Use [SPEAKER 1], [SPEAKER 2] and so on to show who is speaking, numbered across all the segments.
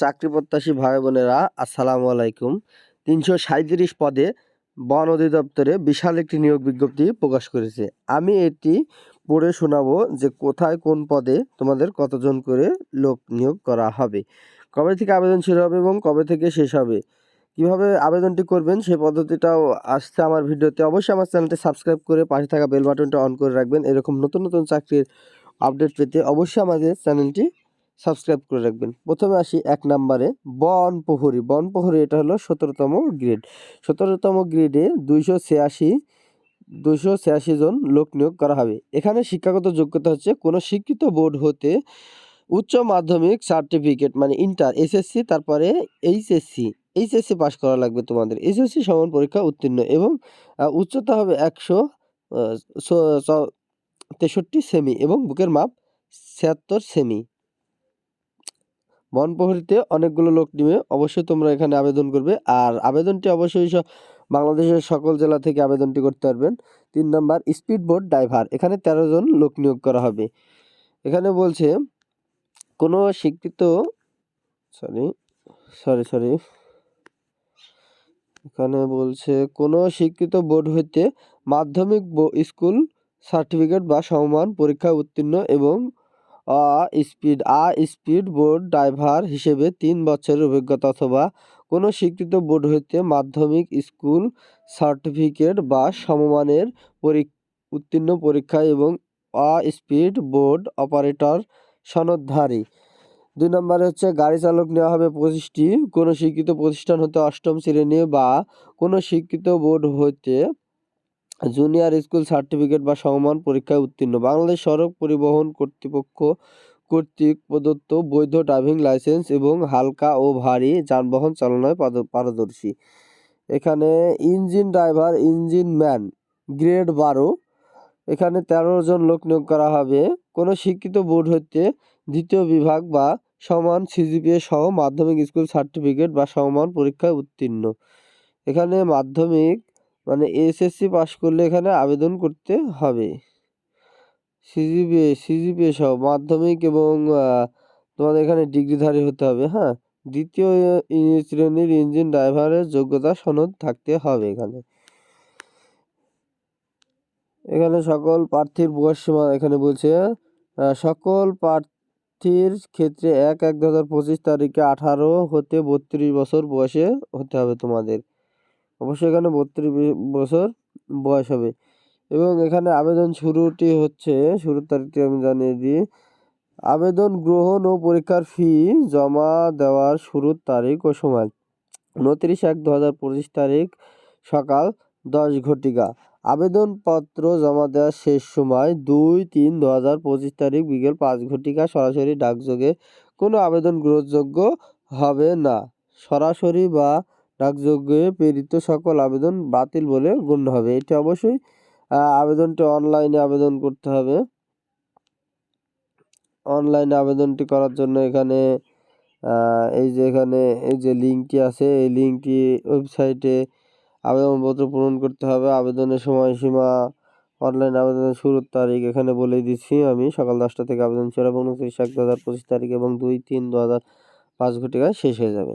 [SPEAKER 1] চাকরি প্রত্যাশী ভাই বোনেরা আসসালামু আলাইকুম। তিনশো সাঁইত্রিশ পদে বন অধিদপ্তরে বিশাল একটি নিয়োগ বিজ্ঞপ্তি প্রকাশ করেছে। আমি এটি পড়ে শোনাবো যে কোথায় কোন পদে তোমাদের কতজন করে লোক নিয়োগ করা হবে, কবে থেকে আবেদন শুরু হবে এবং কবে থেকে শেষ হবে, কীভাবে আবেদনটি করবেন সেই পদ্ধতিটাও আসছে আমার ভিডিওতে। অবশ্যই আমার চ্যানেলটি সাবস্ক্রাইব করে পাশে থাকা বেল বাটনটা অন করে রাখবেন। এরকম নতুন নতুন চাকরির আপডেট পেতে অবশ্যই আমাদের চ্যানেলটি সাবস্ক্রাইব করে রাখবেন। প্রথমে আসি এক নম্বরে, বন প্রহরী। বন প্রহরী এটা হলো সতেরোতম গ্রেড। সতেরোতম গ্রেডে দুইশো ছিয়াশি দুইশো ছিয়াশি জন লোক নিয়োগ করা হবে। এখানে শিক্ষাগত যোগ্যতা হচ্ছে কোনো শিক্ষিত বোর্ড হতে উচ্চ মাধ্যমিক সার্টিফিকেট মানে ইন্টার, এসএসসি, তারপরে এইচএসসি। এইচএসসি পাস করা লাগবে তোমাদের। এসএসসি সমান পরীক্ষা উত্তীর্ণ এবং উচ্চতা হবে একশো তেষট্টি সেমি এবং বুকের মাপ ছিয়াত্তর সেমি। বনপ্রহরীতে অনেকগুলো লোক নিবে। অবশ্যই তোমরা এখানে আবেদন করবে। আর আবেদনটি অবশ্যই বাংলাদেশের সকল জেলা থেকে আবেদনটি করতে পারবেন। তিন নম্বর স্পিড বোট ড্রাইভার। এখানে তেরো জন লোক নিয়োগ করা হবে। এখানে বলছে, কোনো শিক্ষিত সরি সরি সরি এখানে বলছে, কোনো শিক্ষিত বোর্ড হইতে মাধ্যমিক স্কুল সার্টিফিকেট বা সমমান পরীক্ষায় উত্তীর্ণ এবং আ, স্পিড আ, স্পিড বোর্ড ড্রাইভার হিসেবে তিন বছরের অভিজ্ঞতা অথবা কোনো স্বীকৃত বোর্ড হইতে মাধ্যমিক স্কুল সার্টিফিকেট বা সমমানের পরীক- উত্তীর্ণ পরীক্ষা এবং আ, স্পিড বোর্ড অপারেটর সনদধারী। দুই নম্বরে হচ্ছে গাড়ি চালক নেওয়া হবে পঁচিশটি। কোনো শিক্ষিত প্রতিষ্ঠান হতে অষ্টম শ্রেণি বা কোনো শিক্ষিত বোর্ড হইতে জুনিয়র স্কুল সার্টিফিকেট বা সমমান পরীক্ষায় উত্তীর্ণ। বাংলাদেশ সড়ক পরিবহন কর্তৃপক্ষ কর্তৃক প্রদত্ত বৈধ ড্রাইভিং লাইসেন্স এবং হালকা ও ভারী যানবাহন চালনায় পারদর্শী। এখানে engine driver, engine man, grade বারো। এখানে তেরো জন লোক নিয়োগ করা হবে। কোনো শিক্ষিত বোর্ড হইতে দ্বিতীয় বিভাগ বা সমান সিজিপিএ সহ মাধ্যমিক স্কুল সার্টিফিকেট বা সমমান পরীক্ষায় উত্তীর্ণ। এখানে মাধ্যমিক মানে এসএসসি পাশ করলে এখানে আবেদন করতে হবে। সিজিপিএ সিজিপিএ সহ মাধ্যমিক এবং তোমাদের এখানে ডিগ্রিধারী হতে হবে হ্যাঁ? দ্বিতীয় শ্রেণির ইঞ্জিন ড্রাইভারের যোগ্যতা সনদ থাকতে হবে এখানে। এখানে সকল প্রার্থীর বয়স সীমা এখানে বলছে সকল প্রার্থীর ক্ষেত্রে এক এক দু হাজার পঁচিশ তারিখে আঠারো হতে বত্রিশ বছর বয়সে হতে হবে তোমাদের। অবশ্যই এখানে বত্রিশ বছর বয়স হবে। এবং এখানে আবেদন শুরুটি হচ্ছে, শুরুর তারিখটি আমি জানিয়ে দিই। আবেদন গ্রহণ ও পরীক্ষার ফি জমা দেওয়ার শুরুর তারিখ ও সময়। উনত্রিশ এক দু হাজার পঁচিশ তারিখ সকাল দশ ঘটিকা। আবেদনপত্র জমা দেওয়ার শেষ সময় দুই তিন দু হাজার পঁচিশ তারিখ বিকেল পাঁচ ঘটিকা। সরাসরি ডাকযোগে কোনো আবেদন গ্রহণযোগ্য হবে না। সরাসরি বা ডাকযোগে প্রেরিত সকল আবেদন বাতিল বলে গণ্য হবে। এটি অবশ্যই আবেদনটি অনলাইনে আবেদন করতে হবে। অনলাইনে আবেদনটি করার জন্য এখানে এই যে এখানে, এই যে লিঙ্কটি আছে, এই লিঙ্কটি ওয়েবসাইটে আবেদনপত্র পূরণ করতে হবে। আবেদনের সময়সীমা, অনলাইন আবেদনের শুরুর তারিখ এখানে বলে দিচ্ছি আমি। সকাল দশটা থেকে আবেদন শুরু হবে উনত্রিশ এক দু হাজার পঁচিশ তারিখ এবং দুই তিন দু হাজার পাঁচ ঘটিকায় শেষ হয়ে যাবে।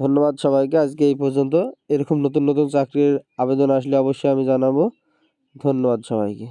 [SPEAKER 1] ধন্যবাদ সবাইকে। আজকে এই পর্যন্ত। এরকম নতুন নতুন চাকরির আবেদন আসলে অবশ্যই আমি জানাব। ধন্যবাদ সবাইকে।